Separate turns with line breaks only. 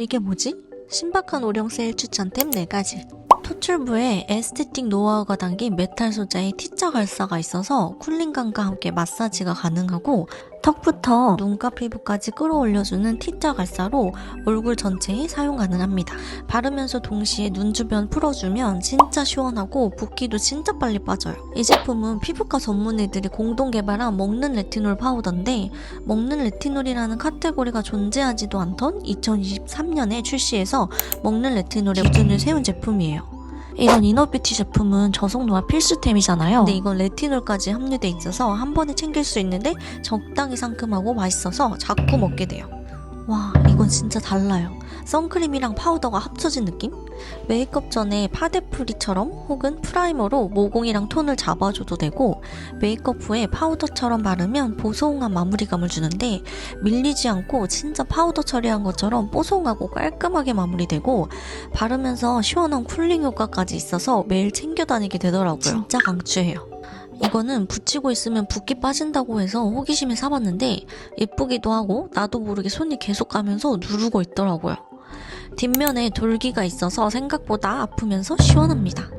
이게 뭐지? 신박한 오령 세일 추천템 4가지. 토출부에 에스테틱 노하우가 담긴 메탈 소재의 T자 갈사가 있어서 쿨링감과 함께 마사지가 가능하고 턱부터 눈가 피부까지 끌어올려주는 T자 갈사로 얼굴 전체에 사용 가능합니다. 바르면서 동시에 눈 주변 풀어주면 진짜 시원하고 붓기도 진짜 빨리 빠져요. 이 제품은 피부과 전문의들이 공동 개발한 먹는 레티놀 파우더인데 먹는 레티놀이라는 카테고리가 존재하지도 않던 2023년에 출시해서 먹는 레티놀의 기준을 세운 제품이에요. 이런 이너뷰티 제품은 저속노화 필수템이잖아요. 근데 이건 레티놀까지 함유돼 있어서 한 번에 챙길 수 있는데 적당히 상큼하고 맛있어서 자꾸 먹게 돼요. 와, 이건 진짜 달라요. 선크림이랑 파우더가 합쳐진 느낌? 메이크업 전에 파데프리처럼 혹은 프라이머로 모공이랑 톤을 잡아줘도 되고 메이크업 후에 파우더처럼 바르면 보송한 마무리감을 주는데 밀리지 않고 진짜 파우더 처리한 것처럼 뽀송하고 깔끔하게 마무리되고 바르면서 시원한 쿨링 효과까지 있어서 매일 챙겨 다니게 되더라고요. 진짜 강추해요. 이거는 붙이고 있으면 붓기 빠진다고 해서 호기심에 사봤는데 예쁘기도 하고 나도 모르게 손이 계속 가면서 누르고 있더라고요. 뒷면에 돌기가 있어서 생각보다 아프면서 시원합니다.